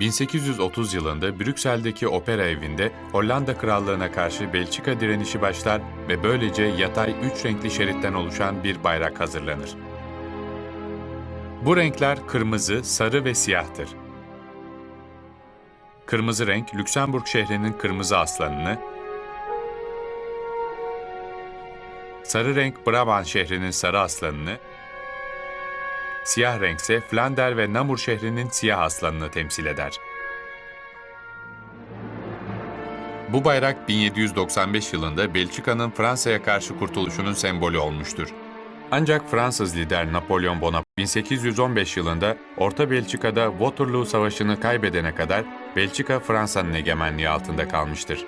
1830 yılında Brüksel'deki opera evinde Hollanda Krallığına karşı Belçika direnişi başlar ve böylece yatay üç renkli şeritten oluşan bir bayrak hazırlanır. Bu renkler kırmızı, sarı ve siyahtır. Kırmızı renk, Lüksemburg şehrinin kırmızı aslanını, sarı renk, Brabant şehrinin sarı aslanını, siyah renk ise Flander ve Namur şehrinin siyah aslanını temsil eder. Bu bayrak 1795 yılında Belçika'nın Fransa'ya karşı kurtuluşunun sembolü olmuştur. Ancak Fransız lider Napolyon Bonaparte 1815 yılında Orta Belçika'da Waterloo Savaşı'nı kaybedene kadar Belçika Fransa'nın egemenliği altında kalmıştır.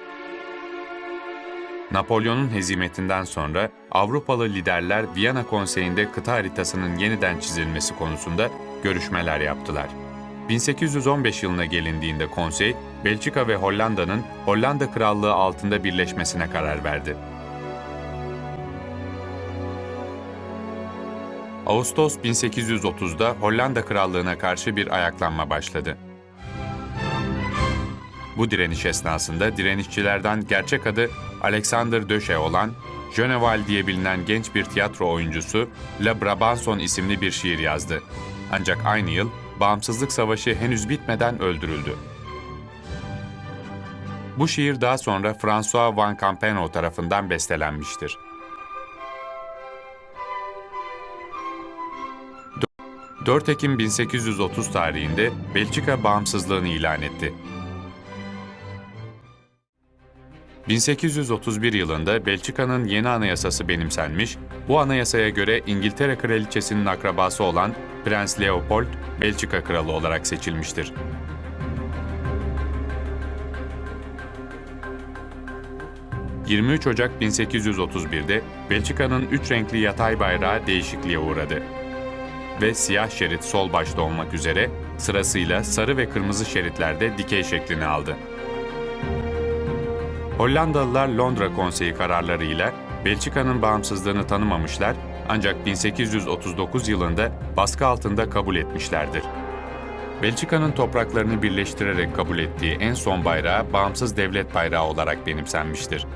Napolyon'un hezimetinden sonra Avrupalı liderler Viyana Konseyi'nde kıta haritasının yeniden çizilmesi konusunda görüşmeler yaptılar. 1815 yılına gelindiğinde konsey, Belçika ve Hollanda'nın Hollanda Krallığı altında birleşmesine karar verdi. Ağustos 1830'da Hollanda Krallığı'na karşı bir ayaklanma başladı. Bu direniş esnasında direnişçilerden gerçek adı Alexander Döşe olan Jöneval diye bilinen genç bir tiyatro oyuncusu La Brabanson isimli bir şiir yazdı. Ancak aynı yıl Bağımsızlık Savaşı henüz bitmeden öldürüldü. Bu şiir daha sonra François van Campenou tarafından bestelenmiştir. 4 Ekim 1830 tarihinde Belçika bağımsızlığını ilan etti. 1831 yılında Belçika'nın yeni anayasası benimsenmiş, bu anayasaya göre İngiltere Kraliçesi'nin akrabası olan Prens Leopold, Belçika Kralı olarak seçilmiştir. ...23 Ocak 1831'de Belçika'nın üç renkli yatay bayrağı değişikliğe uğradı ve siyah şerit sol başta olmak üzere sırasıyla sarı ve kırmızı şeritlerde dikey şeklini aldı. Hollandalılar Londra Konseyi kararlarıyla Belçika'nın bağımsızlığını tanımamışlar ancak 1839 yılında baskı altında kabul etmişlerdir. Belçika'nın topraklarını birleştirerek kabul ettiği en son bayrağı bağımsız devlet bayrağı olarak benimsenmiştir.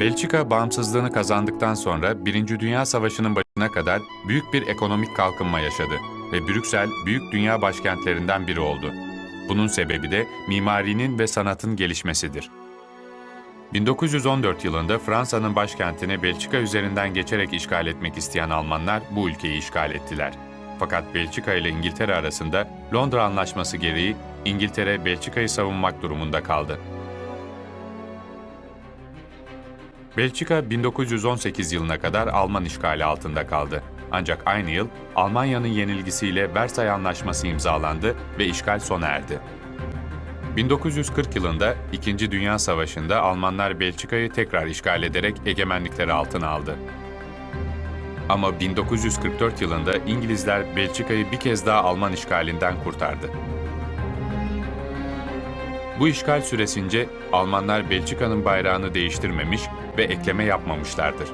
Belçika bağımsızlığını kazandıktan sonra Birinci Dünya Savaşı'nın başına kadar büyük bir ekonomik kalkınma yaşadı ve Brüksel büyük dünya başkentlerinden biri oldu. Bunun sebebi de mimarinin ve sanatın gelişmesidir. 1914 yılında Fransa'nın başkentini Belçika üzerinden geçerek işgal etmek isteyen Almanlar bu ülkeyi işgal ettiler. Fakat Belçika ile İngiltere arasında Londra Anlaşması gereği İngiltere Belçika'yı savunmak durumunda kaldı. Belçika 1918 yılına kadar Alman işgali altında kaldı. Ancak aynı yıl Almanya'nın yenilgisiyle Versay Anlaşması imzalandı ve işgal sona erdi. 1940 yılında İkinci Dünya Savaşı'nda Almanlar Belçika'yı tekrar işgal ederek egemenlikleri altına aldı. Ama 1944 yılında İngilizler Belçika'yı bir kez daha Alman işgalinden kurtardı. Bu işgal süresince Almanlar Belçika'nın bayrağını değiştirmemiş ve ekleme yapmamışlardır.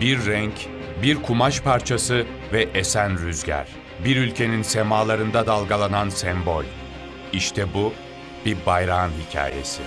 Bir renk, bir kumaş parçası ve esen rüzgar. Bir ülkenin semalarında dalgalanan sembol. İşte bu bir bayrağın hikayesi.